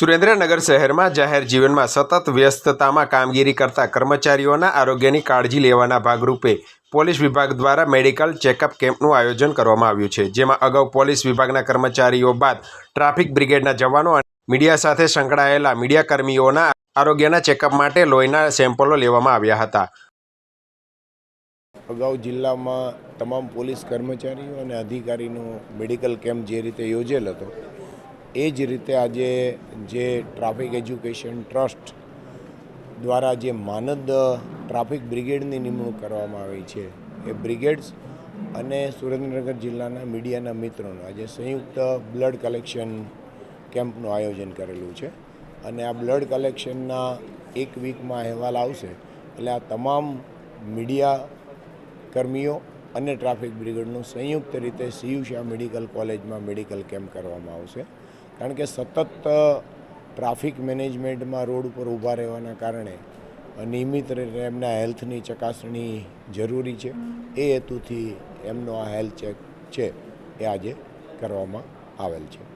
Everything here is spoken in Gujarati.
સુરેન્દ્રનગર શહેરમાં જાહેર જીવનમાં સતત વ્યસ્તતામાં કામગીરી કરતા કર્મચારીઓના આરોગ્યની કાળજી લેવાના ભાગરૂપે પોલીસ વિભાગ દ્વારા મેડિકલ ચેકઅપ કેમ્પનું આયોજન કરવામાં આવ્યું છે, જેમાં અગાઉ પોલીસ વિભાગના કર્મચારીઓ બાદ ટ્રાફિક બ્રિગેડના જવાનો અને મીડિયા સાથે સંકળાયેલા મીડિયાકર્મીઓના આરોગ્યના ચેકઅપ માટે લોહીના સેમ્પલો લેવામાં આવ્યા હતા. અગાઉ જિલ્લામાં તમામ પોલીસ કર્મચારીઓ અને અધિકારીનો મેડિકલ કેમ્પ જે રીતે યોજેલ હતો એ જ રીતે આજે જે ટ્રાફિક એજ્યુકેશન ટ્રસ્ટ દ્વારા જે માનદ ટ્રાફિક બ્રિગેડની નિમણૂક કરવામાં આવી છે, એ બ્રિગેડ્સ અને સુરેન્દ્રનગર જિલ્લાના મીડિયાના મિત્રોનું આજે સંયુક્ત બ્લડ કલેક્શન કેમ્પનું આયોજન કરેલું છે. અને આ બ્લડ કલેક્શનના એક વીકમાં અહેવાલ આવશે. એટલે આ તમામ મીડિયા કર્મીઓ અને ટ્રાફિક બ્રિગેડનું સંયુક્ત રીતે સીયુ શાહ મેડિકલ કોલેજમાં મેડિકલ કેમ્પ કરવામાં આવશે. કારણ કે સતત ટ્રાફિક મેનેજમેન્ટમાં રોડ ઉપર ઊભા રહેવાના કારણે નિયમિત રીતે એમના હેલ્થની ચકાસણી જરૂરી છે. એ હેતુથી એમનો આ હેલ્થ ચેક છે એ આજે કરવામાં આવેલ છે.